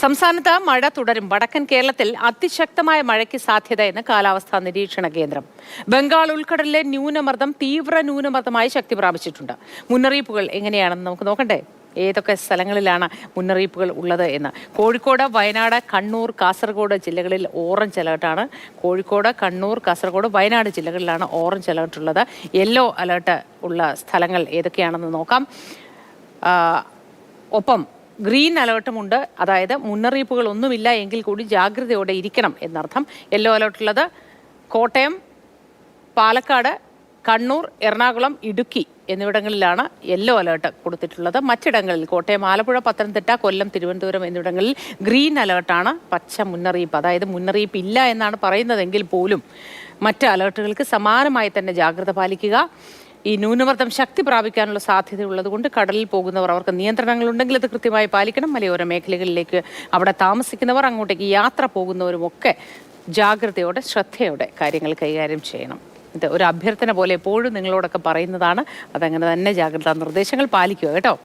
സംസ്ഥാനത്ത് മഴ തുടരും. വടക്കൻ കേരളത്തിൽ അതിശക്തമായ മഴയ്ക്ക് സാധ്യതയെന്ന് കാലാവസ്ഥാ നിരീക്ഷണ കേന്ദ്രം. ബംഗാൾ ഉൾക്കടലിലെ ന്യൂനമർദ്ദം തീവ്ര ന്യൂനമർദ്ദമായി ശക്തി പ്രാപിച്ചിട്ടുണ്ട്. മുന്നറിയിപ്പുകൾ എങ്ങനെയാണെന്ന് നമുക്ക് നോക്കണ്ടേ? ഏതൊക്കെ സ്ഥലങ്ങളിലാണ് മുന്നറിയിപ്പുകൾ ഉള്ളത് എന്ന്. കോഴിക്കോട് വയനാട് കണ്ണൂർ കാസർഗോഡ് ജില്ലകളിൽ ഓറഞ്ച് അലേർട്ടാണ് കോഴിക്കോട് കണ്ണൂർ കാസർഗോഡ് വയനാട് ജില്ലകളിലാണ് ഓറഞ്ച് അലേർട്ട് ഉള്ളത്. യെല്ലോ അലേർട്ട് ഉള്ള സ്ഥലങ്ങൾ ഏതൊക്കെയാണെന്ന് നോക്കാം. ഒപ്പം ഗ്രീൻ അലേർട്ടുമുണ്ട്. അതായത് മുന്നറിയിപ്പുകൾ ഒന്നുമില്ല എങ്കിൽ കൂടി ജാഗ്രതയോടെ ഇരിക്കണം എന്നർത്ഥം. യെല്ലോ അലേർട്ടുള്ളത് കോട്ടയം പാലക്കാട് കണ്ണൂർ എറണാകുളം ഇടുക്കി എന്നിവിടങ്ങളിലാണ് യെല്ലോ അലേർട്ട് കൊടുത്തിട്ടുള്ളത്. മറ്റിടങ്ങളിൽ കോട്ടയം ആലപ്പുഴ പത്തനംതിട്ട കൊല്ലം തിരുവനന്തപുരം എന്നിവിടങ്ങളിൽ ഗ്രീൻ അലേർട്ടാണ് പച്ച മുന്നറിയിപ്പ്. അതായത് മുന്നറിയിപ്പ് ഇല്ല എന്നാണ് പറയുന്നതെങ്കിൽ പോലും മറ്റ് അലേർട്ടുകൾക്ക് സമാനമായി തന്നെ ജാഗ്രത പാലിക്കുക. ഈ ന്യൂനമർദ്ദം ശക്തി പ്രാപിക്കാനുള്ള സാധ്യതയുള്ളത് കൊണ്ട് കടലിൽ പോകുന്നവർ അവർക്ക് നിയന്ത്രണങ്ങളുണ്ടെങ്കിൽ അത് കൃത്യമായി പാലിക്കണം. മലയോര മേഖലകളിലേക്ക് അവിടെ താമസിക്കുന്നവർ അങ്ങോട്ടേക്ക് യാത്ര പോകുന്നവരും ഒക്കെ ജാഗ്രതയോടെ ശ്രദ്ധയോടെ കാര്യങ്ങൾ കൈകാര്യം ചെയ്യണം. ഇത് ഒരു അഭ്യർത്ഥന പോലെ എപ്പോഴും നിങ്ങളോടൊക്കെ പറയുന്നതാണ്. അതങ്ങനെ തന്നെ ജാഗ്രതാ നിർദ്ദേശങ്ങൾ പാലിക്കുക കേട്ടോ.